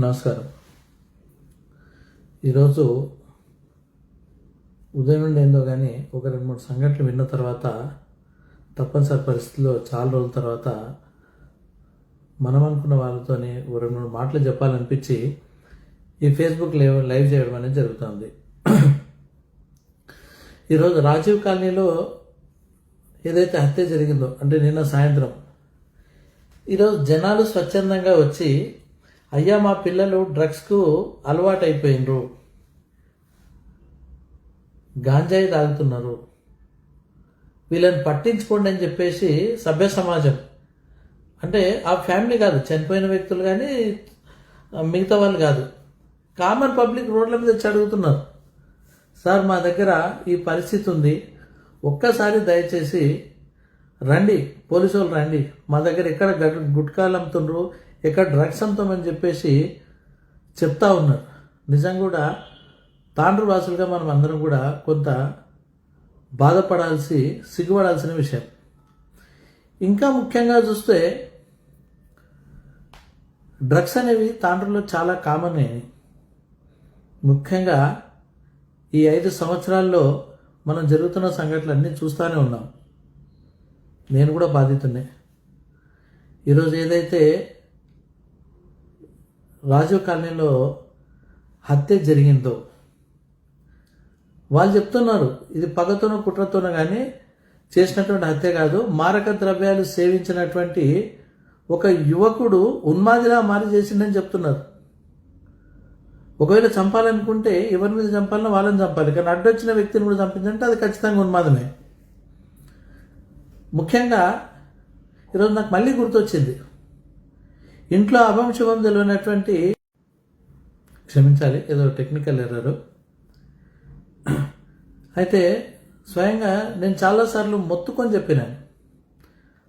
నమస్కారం. ఈరోజు ఉదయం నుండి ఏందో కానీ ఒక రెండు మూడు సంఘటనలు విన్న తర్వాత తప్పనిసరి పరిస్థితుల్లో చాలా రోజుల తర్వాత మనం అనుకున్న వాళ్ళతోనే ఓ రెండు మూడు మాటలు చెప్పాలనిపించి ఈ ఫేస్బుక్ లైవ్ లైవ్ చేయడం అనేది జరుగుతుంది. ఈరోజు రాజీవ్ కాలనీలో ఏదైతే హత్య జరిగిందో అంటే నిన్న సాయంత్రం ఈరోజు జనాలు స్వచ్ఛందంగా వచ్చి అయ్యా మా పిల్లలు డ్రగ్స్కు అలవాటు గాంజాయి తాగుతున్నారు. వీళ్ళని పట్టించుకోండి అని చెప్పేసి సభ్య సమాజం. అంటే ఆ ఫ్యామిలీ కాదు చనిపోయిన వ్యక్తులు కానీ మిగతా వాళ్ళు కాదు. కామన్ పబ్లిక్ రోడ్ల మీద వచ్చి అడుగుతున్నారు. సార్ మా దగ్గర ఈ పరిస్థితి ఉంది. ఒక్కసారి దయచేసి రండి పోలీసు వాళ్ళు రండి. మా దగ్గర ఎక్కడ గుట్కాలు అమ్ముతుండ్రు ఇక్కడ డ్రగ్స్ అమ్ముతామని చెప్పేసి చెప్తా ఉన్నారు. నిజం కూడా తాండ్రు వాసులుగా మనం అందరం కూడా కొంత బాధపడాల్సి సిగ్గుపడాల్సిన విషయం. ఇంకా ముఖ్యంగా చూస్తే డ్రగ్స్ అనేవి తాండ్రులో చాలా కామన్ అయినాయి ముఖ్యంగా ఈ ఐదు సంవత్సరాల్లో మనం జరుగుతున్న సంఘటనలు అన్నీ చూస్తూనే ఉన్నాం. నేను కూడా బాధితున్నే. ఈరోజు ఏదైతే రాజీవ్ కాలనీలో హత్య జరిగిందో. వాళ్ళు చెప్తున్నారు ఇది పగతోనో కుట్రతోనో కానీ చేసినటువంటి హత్య కాదు. మారక ద్రవ్యాలు సేవించినటువంటి ఒక యువకుడు ఉన్మాదిలా మారి చేసిండని చెప్తున్నారు. ఒకవేళ చంపాలనుకుంటే ఎవరి మీద చంపాలన్నా వాళ్ళని చంపాలి. కానీ అడ్డొచ్చిన వ్యక్తిని కూడా చంపిందంటే అది ఖచ్చితంగా ఉన్మాదమే. ముఖ్యంగా ఈరోజు నాకు మళ్ళీ గుర్తొచ్చింది. ఇంట్లో అభం శుభం తెలియనటువంటి క్షమించాలి ఏదో టెక్నికల్ ఎర్రరు అయితే స్వయంగా నేను చాలాసార్లు మొత్తుకొని చెప్పినాను.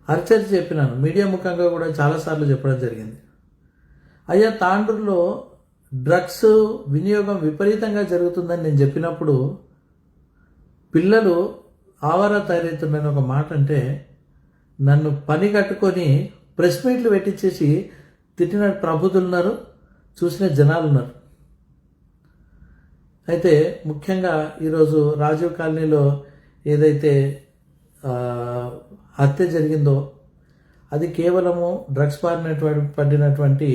అరచరి చెప్పినాను. మీడియా ముఖంగా కూడా చాలాసార్లు చెప్పడం జరిగింది. అయ్యా తాండ్రులో డ్రగ్స్ వినియోగం విపరీతంగా జరుగుతుందని నేను చెప్పినప్పుడు పిల్లలు ఆవారా తయారవుతున్నారని ఒక మాట అంటే నన్ను పని కట్టుకొని ప్రెస్ మీట్లు పెట్టించేసి తిట్టిన ప్రబుద్ధులు ఉన్నారు చూసిన జనాలు ఉన్నారు అయితే ముఖ్యంగా ఈరోజు రాజీవ్ కాలనీలో ఏదైతే హత్య జరిగిందో అది కేవలము డ్రగ్స్ పారినటువంటి పడినటువంటి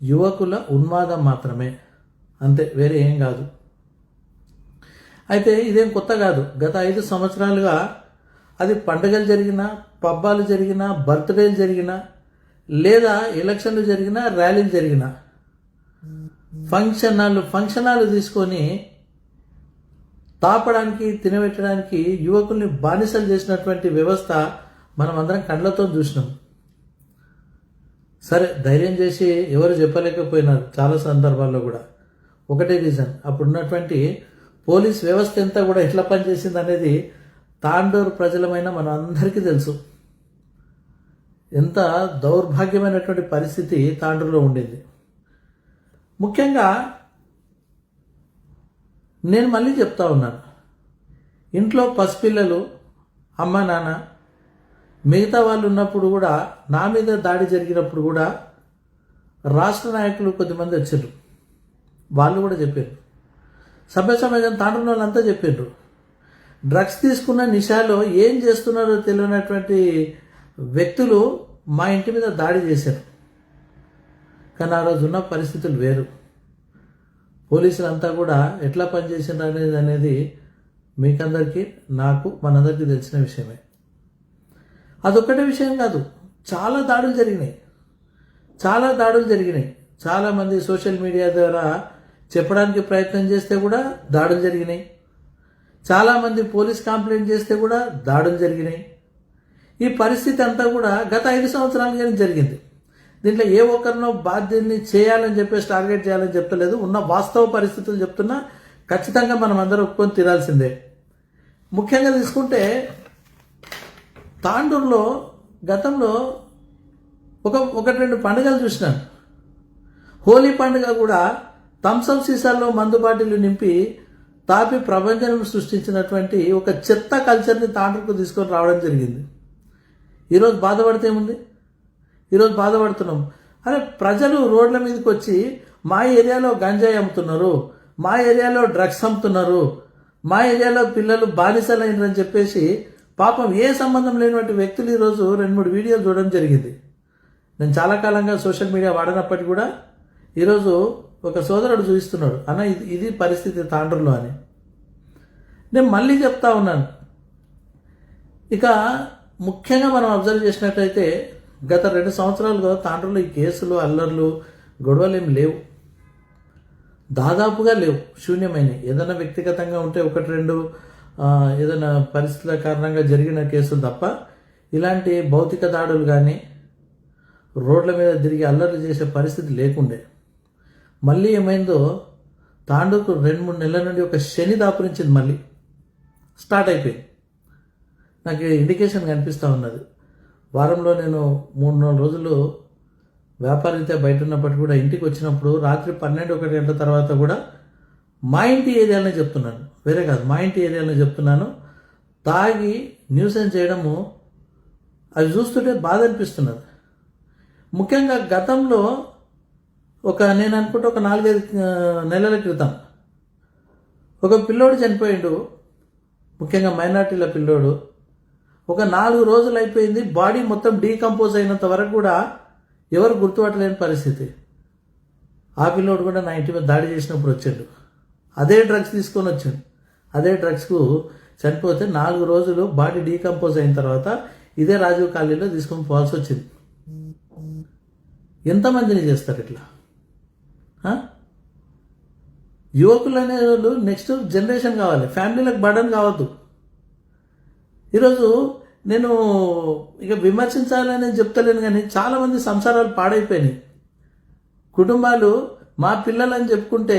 యువకుల ఉన్మాదం మాత్రమే. అంతే వేరే ఏం కాదు. అయితే ఇదేం కొత్త కాదు. గత ఐదు సంవత్సరాలుగా అది పండుగలు జరిగినా పబ్బాలు జరిగినా బర్త్డేలు జరిగినా లేదా ఎలక్షన్లు జరిగినా ర్యాలీలు జరిగినా ఫంక్షన్ హాల్ ఫంక్షన్ హాల్ తీసుకొని తాపడానికి తినబెట్టడానికి యువకుల్ని బానిసలు చేసినటువంటి వ్యవస్థ మనం అందరం కళ్ళతో చూసినాం. సరే ధైర్యం చేసి ఎవరు చెప్పలేకపోయినారు చాలా సందర్భాల్లో కూడా. ఒకటే రీజన్ అప్పుడు ఉన్నటువంటి పోలీస్ వ్యవస్థ ఎంత కూడా ఎట్లా పనిచేసింది అనేది తాండూరు ప్రజలమైన మనం అందరికీ తెలుసు. ఎంత దౌర్భాగ్యమైనటువంటి పరిస్థితి తాండూరులో ఉండేది. ముఖ్యంగా నేను మళ్ళీ చెప్తా ఉన్నాను. ఇంట్లో పసిపిల్లలు అమ్మ నాన్న మిగతా వాళ్ళు ఉన్నప్పుడు కూడా నా మీద దాడి జరిగినప్పుడు కూడా రాష్ట్ర నాయకులు కొద్దిమంది వచ్చారు వాళ్ళు కూడా చెప్పారు. సభ్య సమాజం తాండ్రుల వాళ్ళంతా చెప్పారు డ్రగ్స్ తీసుకున్న నిషాలో ఏం చేస్తున్నారో తెలియనటువంటి వ్యక్తులు మా ఇంటి మీద దాడి చేశారు. కానీ ఆ రోజు ఉన్న పరిస్థితులు వేరు. పోలీసులు అంతా కూడా ఎట్లా పనిచేసిండ్రు అనేది అనేది మీకందరికీ నాకు మనందరికీ తెలిసిన విషయమే. అదొక్కటే విషయం కాదు. చాలా దాడులు జరిగినాయి. చాలా దాడులు జరిగినాయి. చాలామంది సోషల్ మీడియా ద్వారా చెప్పడానికి ప్రయత్నం చేస్తే కూడా దాడులు జరిగినాయి. చాలామంది పోలీస్ కంప్లైంట్ చేస్తే కూడా దాడులు జరిగినాయి. ఈ పరిస్థితి అంతా కూడా గత ఐదు సంవత్సరాలుగానే జరిగింది. దీంట్లో ఏ ఒక్కరినో బాధ్యతని చేయాలని చెప్పేసి టార్గెట్ చేయాలని చెప్తలేదు. ఉన్న వాస్తవ పరిస్థితులు చెప్తున్నా ఖచ్చితంగా మనం అందరం ఒప్పుకొని తీరాల్సిందే. ముఖ్యంగా తీసుకుంటే తాండూరులో గతంలో ఒక ఒకటి రెండు పండుగలు చూసినాను. హోలీ పండుగ కూడా థమ్సప్ సీసాల్లో మందు బాటిల్లు నింపి తాపి ప్రపంచం సృష్టించినటువంటి ఒక చెత్త కల్చర్ని తాండూరుకు తీసుకొని రావడం జరిగింది. ఈరోజు బాధపడితే ఏముంది? ఈరోజు బాధపడుతున్నాం. అరే ప్రజలు రోడ్ల మీదకి వచ్చి మా ఏరియాలో గంజాయి అమ్ముతున్నారు మా ఏరియాలో డ్రగ్స్ అమ్ముతున్నారు మా ఏరియాలో పిల్లలు బానిసలైనరని చెప్పేసి పాపం ఏ సంబంధం లేనటువంటి వ్యక్తులు ఈరోజు రెండు మూడు వీడియోలు చూడడం జరిగింది. నేను చాలా కాలంగా సోషల్ మీడియా వాడినప్పటికీ కూడా ఈరోజు ఒక సోదరుడు చూపిస్తున్నాడు అన్న ఇది ఇది పరిస్థితి తాండ్రులో అని. నేను మళ్ళీ చెప్తా ఉన్నాను. ఇక ముఖ్యంగా మనం అబ్జర్వ్ చేసినట్టయితే గత రెండు సంవత్సరాలుగా తాండ్రులు ఈ కేసులు అల్లర్లు గొడవలు ఏమి లేవు. దాదాపుగా లేవు శూన్యమైనవి ఏదైనా వ్యక్తిగతంగా ఉంటే ఒకటి రెండు ఏదైనా పరిస్థితుల కారణంగా జరిగిన కేసులు తప్ప ఇలాంటి భౌతిక దాడులు కానీ రోడ్ల మీద తిరిగి అల్లర్లు చేసే పరిస్థితి లేకుండే. మళ్ళీ ఏమైందో తాండూకు రెండు మూడు నెలల నుండి ఒక శని దాపురించింది మళ్ళీ. స్టార్ట్ అయిపోయింది. నాకు ఇండికేషన్ కనిపిస్తూ ఉన్నది. వారంలో నేను మూడు నాలుగు రోజులు వ్యాపారీత్యా బయట ఉన్నప్పటికీ కూడా ఇంటికి వచ్చినప్పుడు రాత్రి పన్నెండు ఒకటి గంటల తర్వాత కూడా మా ఇంటి ఏరియాలోనే చెప్తున్నాను. వేరే కాదు మా ఇంటి ఏరియాలోనే చెప్తున్నాను. తాగి న్యూసెన్స్ చేయడము అవి చూస్తుంటే బాధ అనిపిస్తున్నది. ముఖ్యంగా గతంలో ఒక నేను అనుకుంటే ఒక నాలుగైదు నెలల క్రితం ఒక పిల్లోడు చనిపోయిండు. ముఖ్యంగా మైనార్టీల పిల్లోడు. ఒక నాలుగు రోజులు అయిపోయింది బాడీ మొత్తం డీకంపోజ్ అయినంత వరకు కూడా ఎవరు గుర్తుపట్టలేని పరిస్థితి. ఆ పిల్లోడు కూడా నా ఇంటి మీద దాడి చేసినప్పుడు వచ్చాడు. అదే డ్రగ్స్ తీసుకొని వచ్చాడు. అదే డ్రగ్స్కు చనిపోతే నాలుగు రోజులు బాడీ డీకంపోజ్ అయిన తర్వాత ఇదే రాజీవ్ కాలనీలో తీసుకొని పోవాల్సి వచ్చింది. ఎంతమందిని చేస్తారు ఇట్లా? యువకులు అనే వాళ్ళు నెక్స్ట్ జనరేషన్ కావాలి ఫ్యామిలీలకు బర్డన్ కావద్దు. ఈరోజు నేను ఇక విమర్శించాలని చెప్తలేను కానీ చాలామంది సంసారాలు పాడైపోయినాయి. కుటుంబాలు మా పిల్లలని చెప్పుకుంటే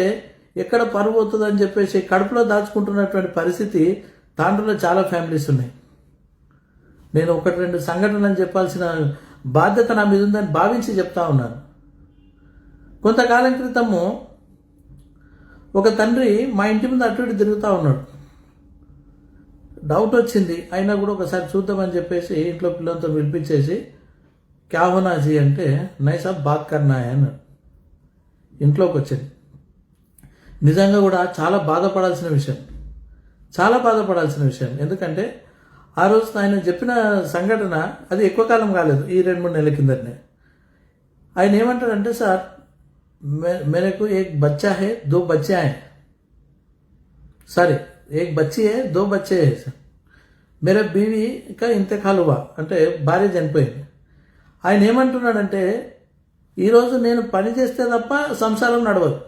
ఎక్కడ పరువు అవుతుందని చెప్పేసి కడుపులో దాచుకుంటున్నటువంటి పరిస్థితి తాండ్రులో చాలా ఫ్యామిలీస్ ఉన్నాయి. నేను ఒకటి రెండు సంఘటనలు చెప్పాల్సిన బాధ్యత నా మీద ఉందని భావించి చెప్తా ఉన్నాను. కొంతకాలం క్రితము ఒక తండ్రి మా ఇంటి ముందు అటు ఇటు తిరుగుతూ ఉన్నాడు. డౌట్ వచ్చింది. అయినా కూడా ఒకసారి చూద్దామని చెప్పేసి ఇంట్లో పిల్లలతో పిలిపించేసి క్యావనాజీ అంటే నైసా బాత్ కర్నాయ్ అని ఇంట్లోకి వచ్చింది. నిజంగా కూడా చాలా బాధపడాల్సిన విషయం. చాలా బాధపడాల్సిన విషయం. ఎందుకంటే ఆ రోజు ఆయన చెప్పిన సంఘటన అది ఎక్కువ కాలం కాలేదు. ఈ రెండు మూడు నెలల కిందనే ఆయన ఏమంటాడంటే సార్ మే మేరకు ఏ బచ్చా హే దో బచ్చా సారీ. एक बच्ची है दो बच्चे हैं सर मेरा बीवी का ఇంతకాల్ హువా అంటే భార్య చనిపోయింది ఆయన ఏమంటున్నాడంటే ఈరోజు నేను పని చేస్తే తప్ప సంసారం నడవదు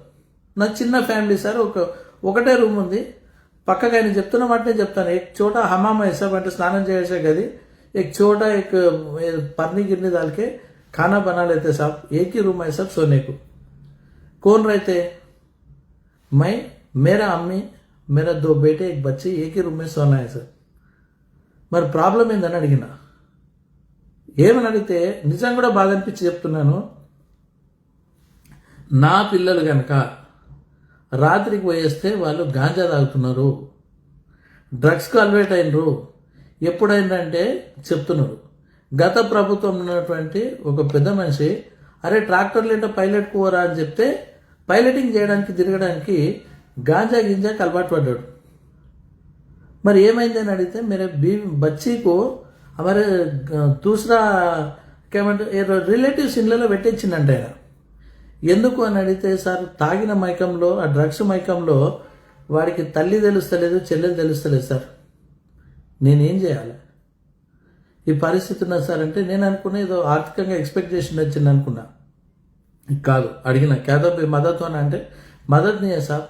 నా చిన్న ఫ్యామిలీ సార్ ఒక ఒకటే రూమ్ ఉంది పక్కకి ఆయన చెప్తున్న మాటనే చెప్తాను एक छोटा हमाम है सब అంటే స్నానం చేసే గది एक छोटा एक పర్ని గిర్ని डाल के खाना बना लेते साहब एक ही रूम है सब सोने को कौन रहते मैं मेरा अम्मी मेरा दो बेटे एक बच्चे एक ही रूम में सोना है सर మరి ప్రాబ్లం ఏందని అడిగిన ఏమని అడిగితే నిజం కూడా బాధ అనిపించి చెప్తున్నాను నా పిల్లలు కనుక రాత్రికి పోయేస్తే వాళ్ళు గాంజా తాగుతున్నారు డ్రగ్స్కు అలవేట్ అయినరు ఎప్పుడైందంటే చెప్తున్నారు గత ప్రభుత్వం ఉన్నటువంటి ఒక పెద్ద మనిషి అరే ట్రాక్టర్లు ఏంటో పైలట్ పోరా అని చెప్తే పైలటింగ్ చేయడానికి తిరగడానికి గాంజా గింజాకి అలవాటు పడ్డాడు. మరి ఏమైందని అడిగితే మీరు బీ బచ్చీకు మరి దూసరా ఏమంటే రిలేటివ్స్ ఇళ్ళలో పెట్టించిందంట ఆయన. ఎందుకు అని అడిగితే సార్ తాగిన మైకంలో ఆ డ్రగ్స్ మైకంలో వాడికి తల్లి తెలుస్తలేదు చెల్లెలు తెలుస్తలేదు సార్. నేనేం చేయాలి? ఈ పరిస్థితి ఉన్నా సార్ అంటే నేను అనుకున్నా ఏదో ఆర్థికంగా ఎక్స్పెక్ట్ చేసి వచ్చింది అనుకున్నా. కాదు అడిగిన క్యాదో మదత్ అని అంటే మద్దతునియా సార్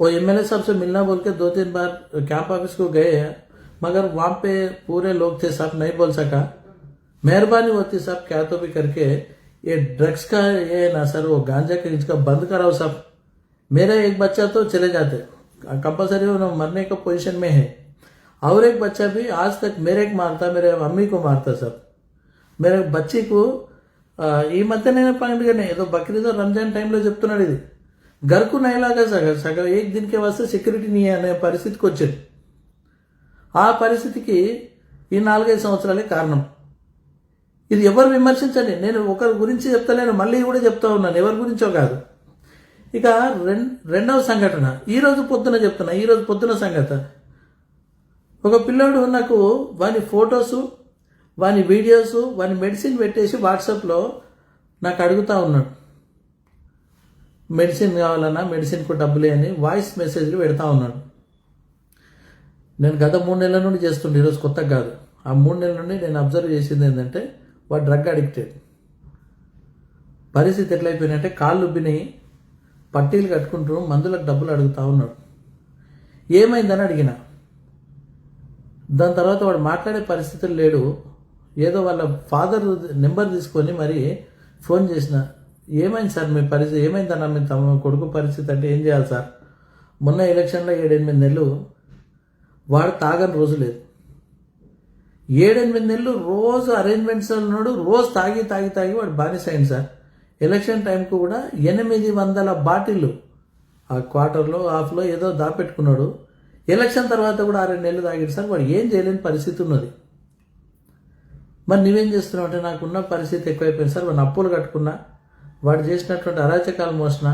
वो एमएलए साहब से मिलना बोल के दो तीन बार कैंप ऑफिस को गए हैं मगर वहाँ पे पूरे लोग थे साहब नहीं बोल सका मेहरबानी होती साहब क्या तो भी करके ये ड्रग्स का ये है ना सर वो गांजा का इसका बंद कराओ साहब मेरा एक बच्चा तो चले जाते कंपलसरी वो मरने का पोजीशन में है और एक बच्चा भी आज तक मेरे को मारता मेरे मम्मी को मारता सब मेरे बच्ची को ఆ, ఈ మధ్య నేను పండుగనే ఏదో బక్రీద్ రంజాన్ టైంలో చెప్తున్నాడు ఇది గర్కు నైలాగా సగం సగం ఏ దీనికి వస్తే సెక్యూరిటీ నీ అనే పరిస్థితికి వచ్చింది. ఆ పరిస్థితికి ఈ నాలుగైదు సంవత్సరాలే కారణం. ఇది ఎవరు విమర్శించండి? నేను ఒకరి గురించి చెప్తలేను మళ్ళీ కూడా చెప్తా ఉన్నాను. ఎవరి గురించో కాదు. ఇక రెం రెండవ సంఘటన. ఈరోజు పొద్దున చెప్తున్నా ఈరోజు పొద్దున సంఘటన ఒక పిల్లోడు నాకు వాని ఫొటోసు వాని వీడియోస్ వాని మెడిసిన్ పెట్టేసి వాట్సాప్లో నాకు అడుగుతా ఉన్నాడు. మెడిసిన్ కావాలన్నా మెడిసిన్కు డబ్బులే అని వాయిస్ మెసేజ్లు పెడతా ఉన్నాడు. నేను గత మూడు నెలల నుండి చేస్తుండే ఈరోజు కొత్తగా కాదు. ఆ మూడు నెలల నుండి నేను అబ్జర్వ్ చేసింది ఏంటంటే వాడు డ్రగ్ అడిక్టెడ్ పరిస్థితి ఎట్లయిపోయినంటే కాళ్ళు ఉబ్బిని పట్టీలు కట్టుకుంటూ మందులకు డబ్బులు అడుగుతా ఉన్నాడు. ఏమైందని అడిగిన. దాని తర్వాత వాడు మాట్లాడే పరిస్థితులు లేడు. ఏదో వాళ్ళ ఫాదర్ నెంబర్ తీసుకొని మరి ఫోన్ చేసిన. ఏమైంది సార్ మీ పరిస్థితి? ఏమైందన్న మీ తమ కొడుకు పరిస్థితి అంటే ఏం చేయాలి సార్? మొన్న ఎలక్షన్లో ఏడెనిమిది నెలలు వాడు తాగని రోజు లేదు. ఏడెనిమిది నెలలు రోజు అరేంజ్మెంట్స్ ఉన్నాడు రోజు తాగి తాగి తాగి వాడు బానిస అయింది సార్. ఎలక్షన్ టైంకు కూడా ఎనిమిది వందల బాటిల్లు ఆ క్వార్టర్లో హాఫ్లో ఏదో దాపెట్టుకున్నాడు. ఎలక్షన్ తర్వాత కూడా ఆరు నెలలు తాగాడు సార్. వాడు ఏం చేయలేని పరిస్థితి ఉన్నది. మరి నువ్వేం చేస్తున్నావు అంటే నాకున్న పరిస్థితి ఎక్కువైపోయింది సార్. వాడిని అప్పులు కట్టుకున్నా వాడు చేసినటువంటి అరాచకాలు మోసిన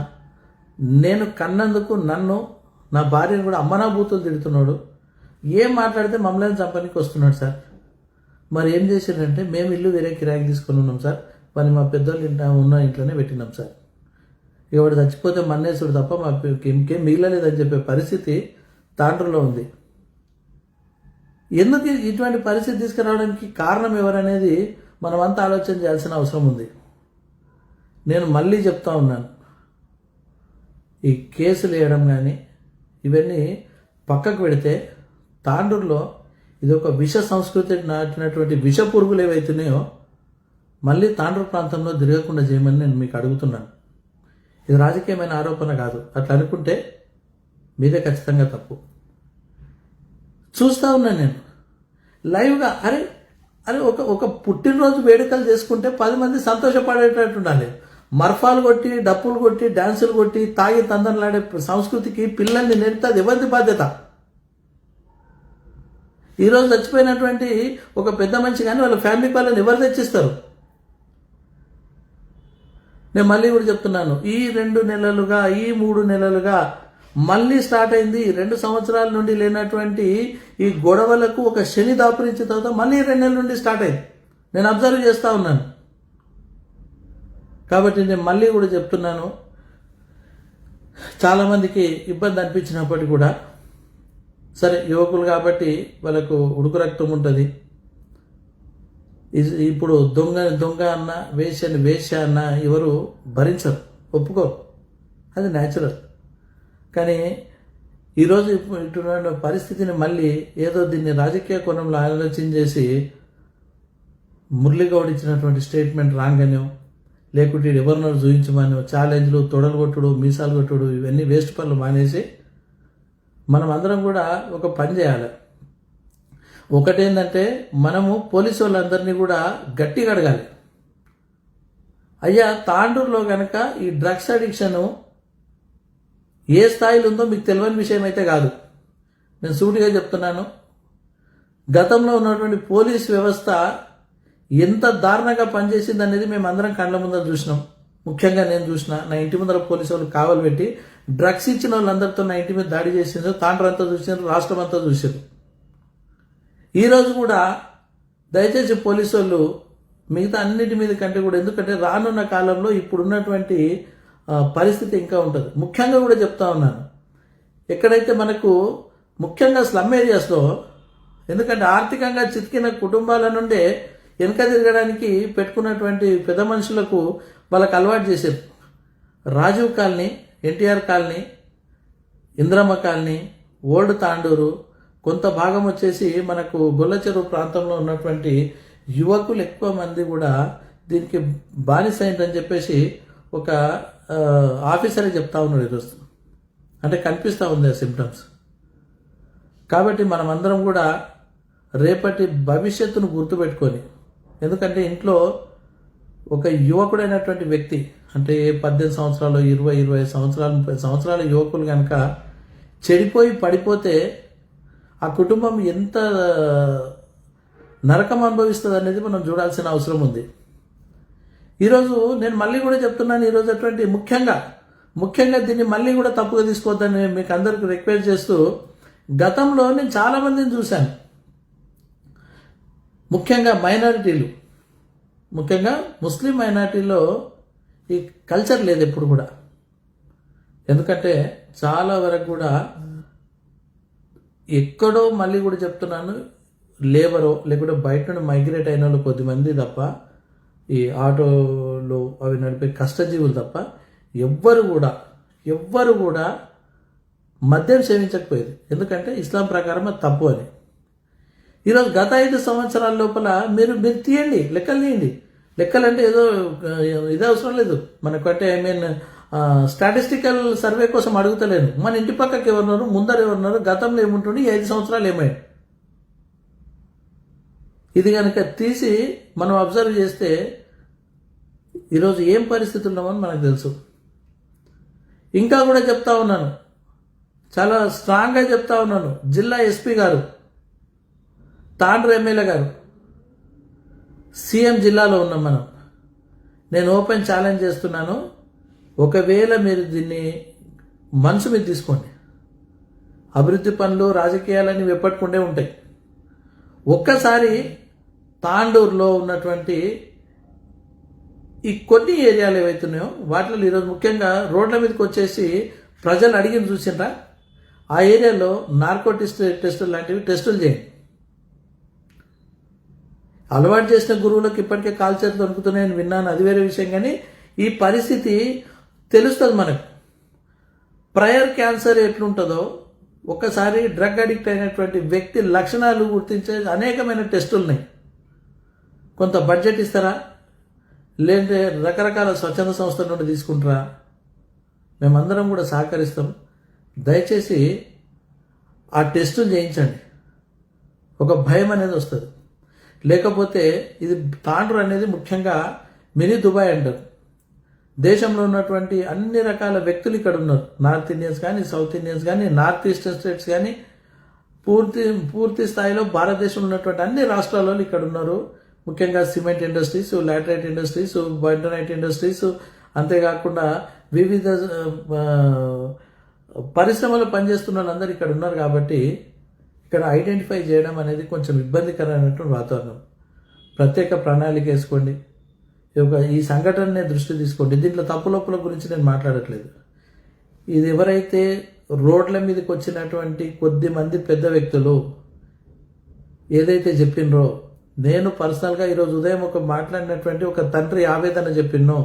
నేను కన్నందుకు నన్ను నా భార్యను కూడా అమ్మనా బూతులు తిడుతున్నాడు. ఏం మాట్లాడితే మమ్మల్ని చంపనికి వస్తున్నాడు సార్. మరి ఏం చేసిండంటే మేము ఇల్లు వేరే కిరాయికి తీసుకొని ఉన్నాం సార్. మరి మా పెద్దోళ్ళు ఇంట ఉన్న ఇంట్లోనే పెట్టినాం సార్. ఇక వాడు చచ్చిపోతే మన్నేసుడు తప్ప మా ఇంకేం మిగిలలేదని చెప్పే పరిస్థితి తాండ్రులో ఉంది. ఎందుకు ఇటువంటి పరిస్థితి తీసుకురావడానికి కారణం ఎవరనేది మనమంతా ఆలోచన చేయాల్సిన అవసరం ఉంది. నేను మళ్ళీ చెప్తా ఉన్నాను. ఈ కేసులు వేయడం కానీ ఇవన్నీ పక్కకు పెడితే తాండూరులో ఇది ఒక విష సంస్కృతి నాటినటువంటి విష పురుగులు ఏవైతున్నాయో మళ్ళీ తాండూరు ప్రాంతంలో తిరగకుండా చేయమని నేను మీకు అడుగుతున్నాను. ఇది రాజకీయమైన ఆరోపణ కాదు. అట్లా అనుకుంటే మీదే ఖచ్చితంగా తప్పు. చూస్తూ ఉన్నాను నేను. లైవ్గా అరే అరే ఒక ఒక పుట్టినరోజు వేడుకలు చేసుకుంటే పది మంది సంతోషపడేటట్టు ఉండాలి. మర్ఫాలు కొట్టి డప్పులు కొట్టి డ్యాన్సులు కొట్టి తాగి తందనలాడే సంస్కృతికి పిల్లల్ని నేర్పితే అది ఎవరిది బాధ్యత? ఈరోజు చచ్చిపోయినటువంటి ఒక పెద్ద మనిషి కానీ వాళ్ళ ఫ్యామిలీ వాళ్ళని ఎవరు తెచ్చిస్తారు? నేను మళ్ళీ కూడా చెప్తున్నాను ఈ రెండు నెలలుగా ఈ మూడు నెలలుగా మళ్ళీ స్టార్ట్ అయింది రెండు సంవత్సరాల నుండి లేనటువంటి ఈ గొడవలకు ఒక శని దాపురించిన తర్వాత మళ్ళీ రెండు నెలల నుండి స్టార్ట్ అయింది. నేను అబ్జర్వ్ చేస్తూ ఉన్నాను. కాబట్టి నేను మళ్ళీ కూడా చెప్తున్నాను చాలామందికి ఇబ్బంది అనిపించినప్పటికీ కూడా సరే యువకులు కాబట్టి వాళ్ళకు ఉడుకు రక్తం ఉంటుంది. ఇప్పుడు దొంగ దొంగ అన్న వేశ్యని వేష అన్న ఎవరు భరించరు ఒప్పుకోరు. అది న్యాచురల్ కానీ ఈరోజు ఇటువంటి పరిస్థితిని మళ్ళీ ఏదో దీన్ని రాజకీయ కోణంలో ఆలోచన చేసి మురళీగౌడ్ ఇచ్చినటువంటి స్టేట్మెంట్ రాంగణ్యం లేకుంటే ఎవరినో చూపించమని ఛాలెంజ్లు తొడలు కొట్టుడు మీసాలు కొట్టుడు ఇవన్నీ వేస్ట్ పనులు మానేసి మనం అందరం కూడా ఒక పని చేయాలి. ఒకటేంటంటే మనము పోలీసు వాళ్ళందరినీ కూడా గట్టిగా అడగాలి. అయ్యా తాండూరులో కనుక ఈ డ్రగ్స్ అడిక్షను ఏ స్థాయిలో ఉందో మీకు తెలియని విషయం అయితే కాదు. నేను సూటిగా చెప్తున్నాను. గతంలో ఉన్నటువంటి పోలీస్ వ్యవస్థ ఎంత దారుణంగా పనిచేసింది అనేది మేము అందరం కళ్ళ ముందర చూసినాం. ముఖ్యంగా నేను చూసిన నా ఇంటి ముందర పోలీసు వాళ్ళు కావలు పెట్టి డ్రగ్స్ ఇచ్చిన వాళ్ళందరితో నా ఇంటి మీద దాడి చేసిండ్రు తాండ్రంతా చూసినారు రాష్ట్రం అంతా చూసారు ఈరోజు కూడా దయచేసి పోలీసు వాళ్ళు మిగతా అన్నిటి మీద కంటే కూడా ఎందుకంటే రానున్న కాలంలో ఇప్పుడున్నటువంటి పరిస్థితి ఇంకా ఉంటుంది. ముఖ్యంగా కూడా చెప్తా ఉన్నాను. ఎక్కడైతే మనకు ముఖ్యంగా స్లమ్ ఏరియాస్లో ఎందుకంటే ఆర్థికంగా చితికిన కుటుంబాల నుండే వెనక తిరగడానికి పెట్టుకున్నటువంటి పెద్ద మనుషులకు వాళ్ళకి అలవాటు చేశారు. Rajiv colony NTR colony Indiramma colony old Tandur కొంత భాగం వచ్చేసి మనకు గొల్ల చెరువు ప్రాంతంలో ఉన్నటువంటి యువకులు ఎక్కువ మంది కూడా దీనికి బానిస అయిందని చెప్పేసి ఒక ఆఫీసరే చెప్తా ఉన్నాడు ఈరోజు. అంటే కనిపిస్తూ ఉంది ఆ సిమ్టమ్స్ కాబట్టి మనమందరం కూడా రేపటి భవిష్యత్తును గుర్తుపెట్టుకొని ఎందుకంటే ఇంట్లో ఒక యువకుడైనటువంటి వ్యక్తి అంటే పద్దెనిమిది సంవత్సరాలు ఇరవై ఇరవై సంవత్సరాలు ముప్పై సంవత్సరాల యువకులు కనుక చెడిపోయి పడిపోతే ఆ కుటుంబం ఎంత నరకం అనుభవిస్తుంది అనేది మనం చూడాల్సిన అవసరం ఉంది. ఈరోజు నేను మళ్ళీ కూడా చెప్తున్నాను ఈరోజు అటువంటి ముఖ్యంగా ముఖ్యంగా దీన్ని మళ్ళీ కూడా తప్పుగా తీసుకోవద్దని మీకు అందరికి రిక్వెస్ట్ చేస్తూ గతంలో నేను చాలామందిని చూశాను. ముఖ్యంగా మైనారిటీలు. ముఖ్యంగా ముస్లిం మైనారిటీలో ఈ కల్చర్ లేదు ఎప్పుడు కూడా. ఎందుకంటే చాలా వరకు కూడా ఎక్కడో మళ్ళీ కూడా చెప్తున్నాను లేబరో లేకుంటే బయట నుండి మైగ్రేట్ అయిన వాళ్ళు కొద్దిమంది తప్ప ఈ ఆటోలు అవి నడిపే కష్టజీవులు తప్ప ఎవ్వరు కూడా ఎవ్వరు కూడా మద్యం సేవించకపోయేది. ఎందుకంటే ఇస్లాం ప్రకారం అది తప్పు అని ఈరోజు గత ఐదు సంవత్సరాల లోపల మీరు మీరు తీయండి లెక్కలు తీయండి. లెక్కలు అంటే ఏదో ఇది ఇదే అవసరం లేదు. మనకు అంటే ఐ మీన్ స్టాటిస్టికల్ సర్వే కోసం అడుగుతలేను. మన ఇంటి పక్కకి ఎవరున్నారు ముందర ఎవరున్నారు గతంలో ఏముంటుండే ఈ ఐదు సంవత్సరాలు ఏమై ఇది కనుక తీసి మనం అబ్జర్వ్ చేస్తే ఈరోజు ఏం పరిస్థితి ఉన్నామని మనకు తెలుసు. ఇంకా కూడా చెప్తా ఉన్నాను. చాలా స్ట్రాంగ్గా చెప్తా ఉన్నాను. జిల్లా ఎస్పీ గారు తాండ్ర ఎమ్మెల్యే గారు సీఎం జిల్లాలో ఉన్నాం మనం. నేను ఓపెన్ ఛాలెంజ్ చేస్తున్నాను. ఒకవేళ మీరు దీన్ని మనసు మీద తీసుకోండి. అభివృద్ధి పనులు రాజకీయాలన్నీ ఎప్పటికుండే ఉంటాయి. ఒక్కసారి తాండూరులో ఉన్నటువంటి ఈ కొన్ని ఏరియాలు ఏవైతున్నాయో వాటిలో ఈరోజు ముఖ్యంగా రోడ్ల మీదకి వచ్చేసి ప్రజలు అడిగిన చూసిండ్రా. ఆ ఏరియాలో నార్కో టెస్ట్ టెస్టులు లాంటివి టెస్టులు చేయండి. అలవాటు చేసిన గురువులకు ఇప్పటికే కాల్చర్ దొరుకుతున్నాయని విన్నాను. అది వేరే విషయం కానీ ఈ పరిస్థితి తెలుస్తుంది మనకు. ప్రయర్ క్యాన్సర్ ఎట్లుంటుందో ఒక్కసారి డ్రగ్ అడిక్ట్ అయినటువంటి వ్యక్తి లక్షణాలు గుర్తించే అనేకమైన టెస్టులు ఉన్నాయి కొంత బడ్జెట్ ఇస్తారా? లేదంటే రకరకాల స్వచ్ఛంద సంస్థల నుండి తీసుకుంటారా? మేమందరం కూడా సహకరిస్తాం. దయచేసి ఆ టెస్టులు చేయించండి. ఒక భయం అనేది వస్తుంది. లేకపోతే ఇది తాండ్రు అనేది ముఖ్యంగా మినీ దుబాయ్ అంటారు. దేశంలో ఉన్నటువంటి అన్ని రకాల వ్యక్తులు ఇక్కడ ఉన్నారు. నార్త్ ఇండియన్స్ కానీ సౌత్ ఇండియన్స్ కానీ నార్త్ ఈస్టర్న్ స్టేట్స్ కానీ పూర్తి పూర్తి స్థాయిలో భారతదేశంలో ఉన్నటువంటి అన్ని రాష్ట్రాల్లో ఇక్కడ ఉన్నారు. ముఖ్యంగా cement industries laterite industries bentonite industries అంతేకాకుండా వివిధ పరిశ్రమలు పనిచేస్తున్న వాళ్ళందరూ ఇక్కడ ఉన్నారు కాబట్టి ఇక్కడ ఐడెంటిఫై చేయడం అనేది కొంచెం ఇబ్బందికరమైనటువంటి వాతావరణం. ప్రత్యేక ప్రణాళిక వేసుకోండి. ఒక ఈ సంఘటననే దృష్టి తీసుకోండి. దీంట్లో తప్పులొప్పుల గురించి నేను మాట్లాడట్లేదు. ఇది ఎవరైతే రోడ్ల మీదకి వచ్చినటువంటి కొద్ది మంది పెద్ద వ్యక్తులు ఏదైతే చెప్పినరో నేను పర్సనల్గా ఈరోజు ఉదయం ఒక మాట్లాడినటువంటి ఒక తండ్రి ఆవేదన చెప్పినో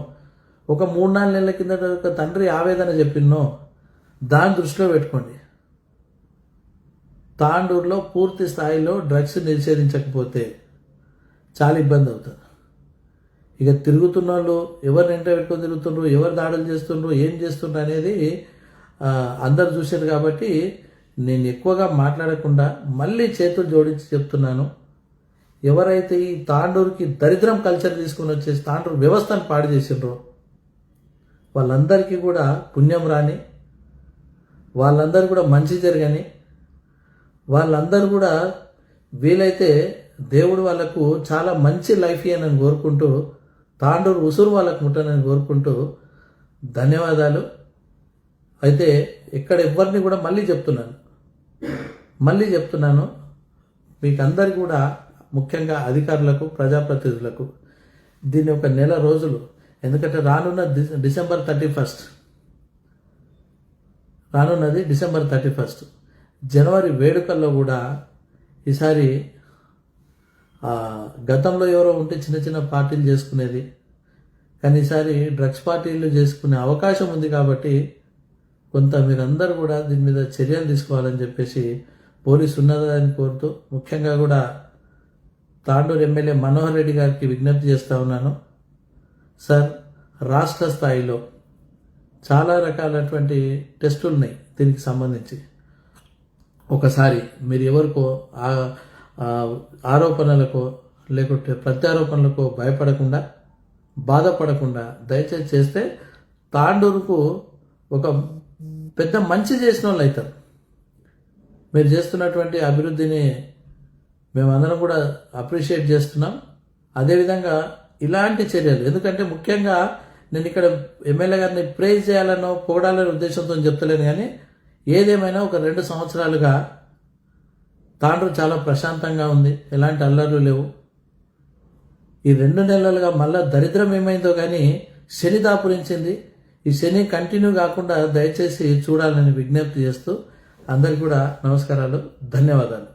ఒక మూడు నాలుగు నెలల కింద ఒక తండ్రి ఆవేదన చెప్పినో దాన్ని దృష్టిలో పెట్టుకోండి. తాండూరులో పూర్తి స్థాయిలో డ్రగ్స్ నిషేధించకపోతే చాలా ఇబ్బంది అవుతుంది. ఇక తిరుగుతున్న వాళ్ళు ఎవరు ఎంట పెట్టుకొని తిరుగుతుండ్రు ఎవరు దాడులు చేస్తుండ్రు ఏం చేస్తుండ్రు అనేది అందరు చూశారు కాబట్టి నేను ఎక్కువగా మాట్లాడకుండా మళ్ళీ చేతులు జోడించి చెప్తున్నాను. ఎవరైతే ఈ తాండూరుకి దరిద్రం కల్చర్ తీసుకుని వచ్చేసి తాండూరు వ్యవస్థను పాడు చేసిండ్రో వాళ్ళందరికీ కూడా పుణ్యం రాని వాళ్ళందరూ కూడా మంచి జరగని వాళ్ళందరూ కూడా వీలైతే దేవుడు వాళ్ళకు చాలా మంచి లైఫ్ అని కోరుకుంటూ తాండూరు ఉసురు వాళ్ళకు ముట్టనని కోరుకుంటూ ధన్యవాదాలు. అయితే ఇక్కడ ఎవరిని కూడా మళ్ళీ చెప్తున్నాను. మళ్ళీ చెప్తున్నాను. మీకు అందరికీ కూడా ముఖ్యంగా అధికారులకు ప్రజాప్రతినిధులకు దీన్ని ఒక నెల రోజులు ఎందుకంటే రానున్న డిసెంబర్ థర్టీ ఫస్ట్. రానున్నది డిసెంబర్ థర్టీ ఫస్ట్. జనవరి వేడుకల్లో కూడా ఈసారి గతంలో ఎవరో ఉంటే చిన్న చిన్న పార్టీలు చేసుకునేది. కానీ ఈసారి డ్రగ్స్ పార్టీలు చేసుకునే అవకాశం ఉంది కాబట్టి కొంత మీరందరూ కూడా దీని మీద చర్యలు తీసుకోవాలని చెప్పేసి పోలీసు ఉన్నదని కోరుతూ ముఖ్యంగా కూడా తాండూరు ఎమ్మెల్యే మనోహర్ రెడ్డి గారికి విజ్ఞప్తి చేస్తూ ఉన్నాను. సార్ రాష్ట్ర స్థాయిలో చాలా రకాలైనటువంటి టెస్టులు ఉన్నాయి దీనికి సంబంధించి. ఒకసారి మీరు ఎవరికో ఆరోపణలకు ఆరోపణలకో లేకుంటే ప్రత్యారోపణలకో భయపడకుండా బాధపడకుండా దయచేసి చేస్తే తాండూరుకు ఒక పెద్ద మంచి చేసిన వాళ్ళు అవుతారు. మీరు చేస్తున్నటువంటి అభివృద్ధిని మేమందరం కూడా అప్రిషియేట్ చేస్తున్నాం. అదేవిధంగా ఇలాంటి చర్యలు ఎందుకంటే ముఖ్యంగా నేను ఇక్కడ ఎమ్మెల్యే గారిని ప్రేజ్ చేయాలనో పొగడాలనే ఉద్దేశంతో చెప్తలేను కానీ ఏదేమైనా ఒక రెండు సంవత్సరాలుగా తాండ్రు చాలా ప్రశాంతంగా ఉంది. ఎలాంటి అల్లర్లు లేవు. ఈ రెండు నెలలుగా మళ్ళా దరిద్రం ఏమైందో కానీ శని దాపురించింది. ఈ శని కంటిన్యూ కాకుండా దయచేసి చూడాలని విజ్ఞప్తి చేస్తూ అందరికీ కూడా నమస్కారాలు ధన్యవాదాలు.